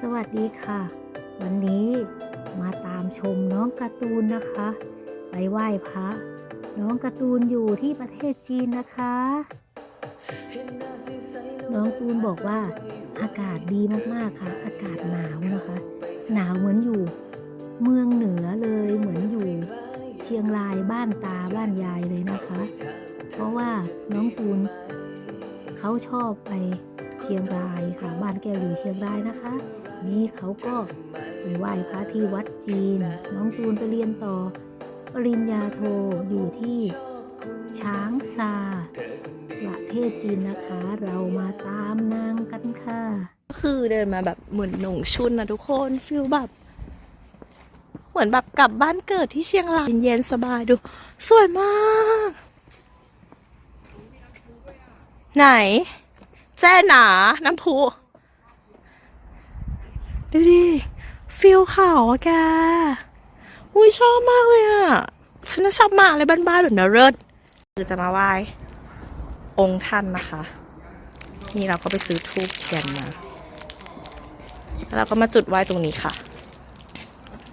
สวัสดีค่ะ วันนี้มาตามชมน้องการ์ตูนนะคะ ไปไหว้พระน้องการ์ตูนอยู่ที่ประเทศจีนนะคะ น้องตูนบอกว่าอากาศดีมากๆค่ะ อากาศหนาวนะคะ หนาวเหมือนอยู่เมืองเหนือเลยเหมือนอยู่เชียงรายบ้านตาบ้านยายเลยนะคะ เพราะว่าน้องตูนเขาชอบไปเชียงรายค่ะบ้านแก้วอยู่เชียงรายนะคะ นี่เขาก็ไปไหว้พระที่วัดจีน น้องตูนไปเรียนต่อ ปริญญาโทอยู่ที่ช้างซา ประเทศจีนนะคะ เรามาตามนางกันค่ะ ก็คือเดินมาแบบเหมือนหนงชุนนะทุกคนฟิลแบบเหมือนแบบกลับบ้านเกิดที่เชียงรายเย็นสบายดู สวยมาก ไหน แจ้หนา น้ำพุ ดูดิ ฟิลขาวอะแก อุ้ยชอบมากเลยอะฉันชอบมากเลยบ้านๆแบบเนี้ยเลิศคือจะมาไหว้องค์ท่านนะคะ นี่เราก็ไปซื้อทูบเทียนมา แล้วเราก็มาจุดไหว้ตรงนี้ค่ะ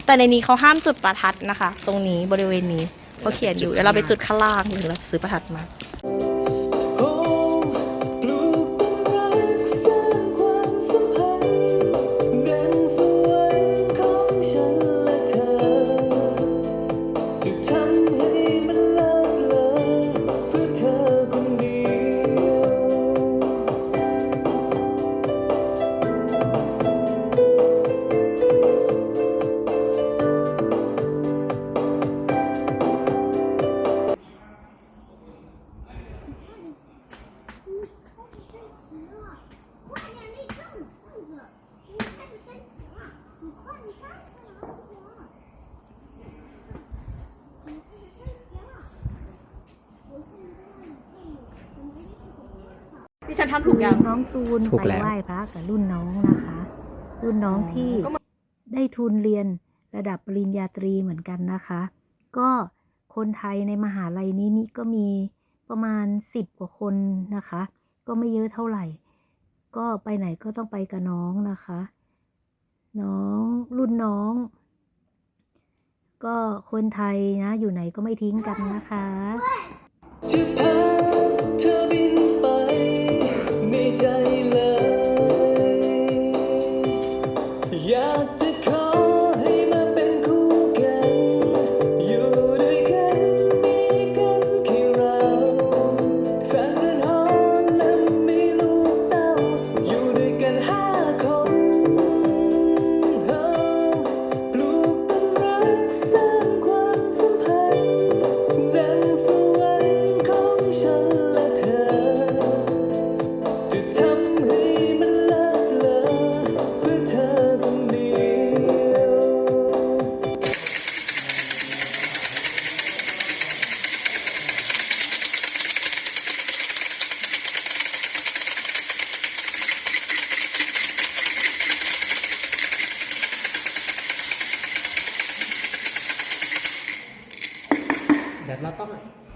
แต่ในนี้เขาห้ามจุดประทัดนะคะ ตรงนี้บริเวณนี้เขาเขียนอยู่เดี๋ยวเราไปจุดข้างล่างหรือเราซื้อประทัดมา ฉันทำถูคืกอยัง น้องตูนถูกไปแล้ว ไหว้พระกับรุ่นน้องนะคะ รุ่นน้องที่ได้ทุนเรียนระดับปริญญาตรีเหมือนกันนะคะ ก็คนไทยในมหาลัยนี้นี่ก็มีประมาณสิบกว่าคนนะคะ ก็ไม่เยอะเท่าไหร่ ก็ไปไหนก็ต้องไปกับน้องนะคะ น้องรุ่นน้อง ก็คนไทยนะ อยู่ไหนก็ไม่ทิ้งกันนะคะจะพาเธ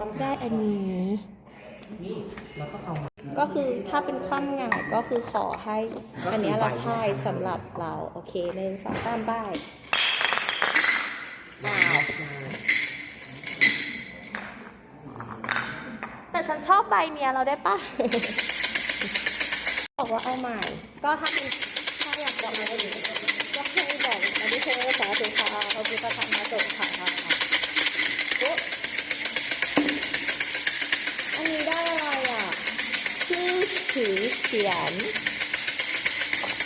ต้องได้อันนี้นี่เราต้องเอามาก็คือถ้าเป็นคว่ำหงายก็คือขอให้ อันเนี้ยเราใช่สำหรับเรา โอเคหนึ่งสองสามป้ายอ้าวแต่ฉันชอบใบเนี้ยเราได้ปะบอกว่าเอาใหม่ ก็ถ้าเป็นถ้าอยากบอกอะไรอยู่ก็ให้บอกอันนี้เธอสาธุค่ะเอาพุทธธรรมมาส่งค่ะโอ๊ะอันนี้ได้อะไรอะ ชื่อถือเขียน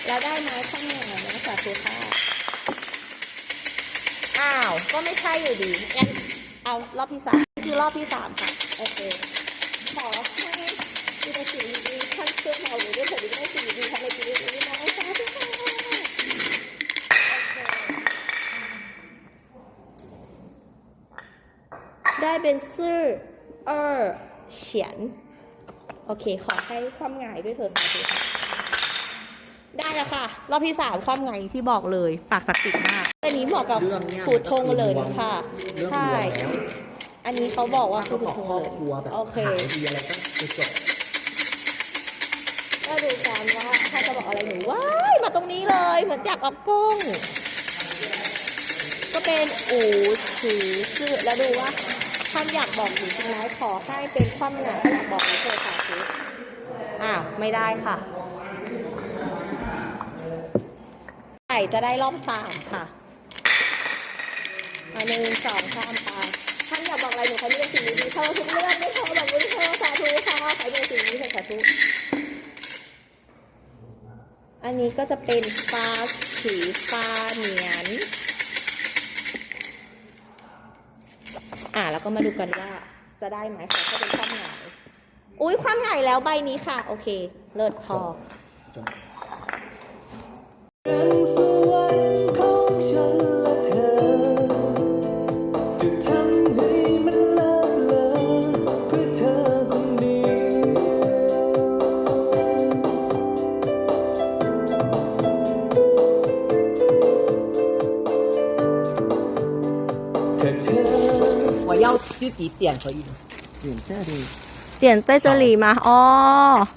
แล้วได้ไม้ข้างหน้านะสาธุค่ะอ้าว ก็ไม่ใช่อยู่ดีงั้นเอารอบที่สามคือรอบที่สามค่ะ โอเคขอให้มีแต่สิ่งดีท่านเชื่อเราหรือได้ผลได้สิ่งดีทำในชีวิตนี้นะสาธุค่ะได้เป็นซื่อเออเฉียน โอเค ขอให้ความหงายด้วยเธอสาธุค่ะได้แล้วค่ะ รอบที่สามความหงายที่บอกเลย ปากศักดิ์สิทธิ์มากอันนี้เหมาะกับเรื่องเนี่ยผูทงเลยค่ะ เรื่องใช่ รวมแล้วอันนี้เขาบอกว่าถ้าคือเขาผูบอกทงครอบเลยครัวแบบโอเค หาดีอะไรก็ไปจบก็ดูกันว่าถ้าจะบอกอะไรหนูว้ายมาตรงนี้เลย เหมือนอยากออกกล้อง ก็เป็นอูถือชื่อแล้วดูว่า ท่านอยากบอกจริงไหมขอให้เป็นความหนาอยากบอกนี้เธอสาธุอ้าวไม่ได้ค่ะไก่จะได้รอบสามค่ะอันหนึ่งสองสามไปท่านอยากบอกอะไรหนูใครมีแต่สิ่งดีๆเข้าทุกเรื่องไม่เข้าแบบนี้เธอสาธุค่ะใครมีแต่สิ่งดีๆเธอสาธุอันนี้ก็จะเป็นฟ้าสีฟ้าเหนียน อ่าแล้วก็มาดูกันว่าจะได้ไหมขอให้เป็นความหงายอุ้ยความหงายแล้วใบนี้ค่ะ โอเค เลิศพอ 一点。可以点这里。点在这里吗？哦。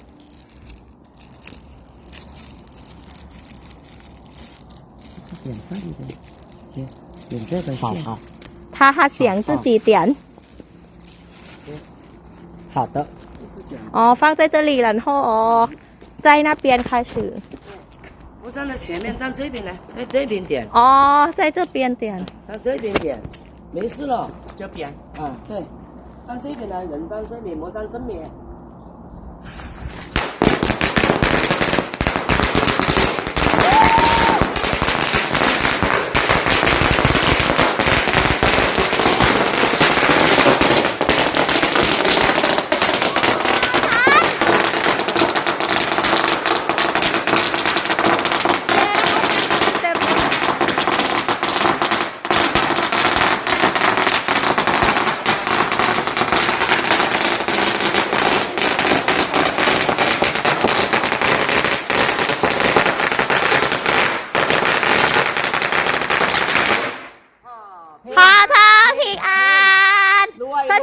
点这里点点这个好好他还想自己点。好的。哦放在这里然后哦在那边开始。不站在前面站这边来在这边点。哦在这边点。在这边点。没事了。这边。啊，对，站这边呢，人站这边，魔站正面。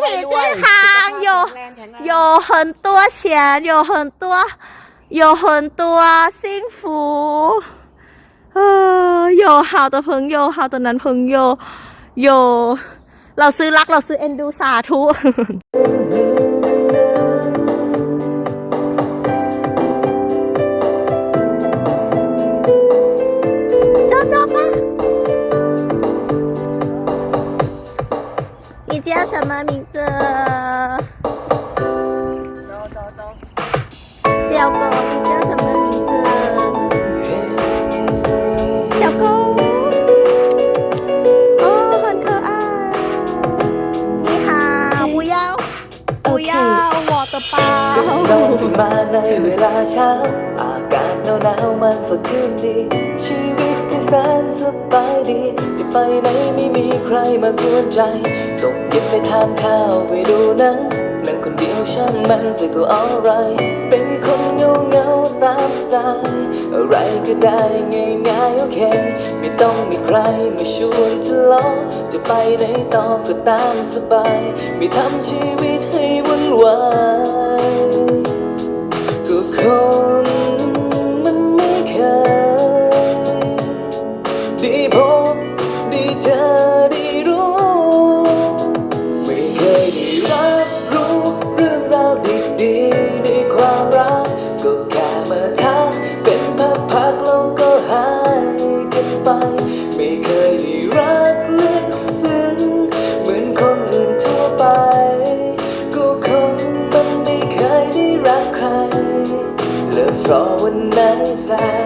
ถือชื่อทางโยโยเฮินตัวเฉียนโยเฮินตัวโยเฮินตัวซิ่งฟูเออโยฮาวตัวเพิงโยฮาวตัวนั้นเพิงโยโย เราซื้อรักเราซื้อเอ็นดูสาธุ 你叫什么名字？小狗，你叫什么名字？小狗。哦，很可爱。你好，不要，不要我的 นอน 包。 ขึ้นมาในเวลาเช้า อากาศหนาวหนาวๆมันสดชื่นดี ชีวิตที่แสนสบายดี จะไปไหนไม่มีใครมากวนใจ ตกเย็น ไปทานข้าวไปดูหนังนั่งคนเดียวช่างมันแต่ก็อ l right เป็นคนเงาเงาตามสไตล์อะไรก็ได้ง่ายๆโอเค ไม่ต้องมีใครมาชวนทะเลาะจะไปไหนต่อก็ตามสบาย ไม่ทำชีวิตให้วุ่นวายก็คน ไม่เคยได้รักลึกซึ้งเหมือนคนอื่นทั่วไป ก็คงมันไม่เคยได้รักใคร Love for one night stand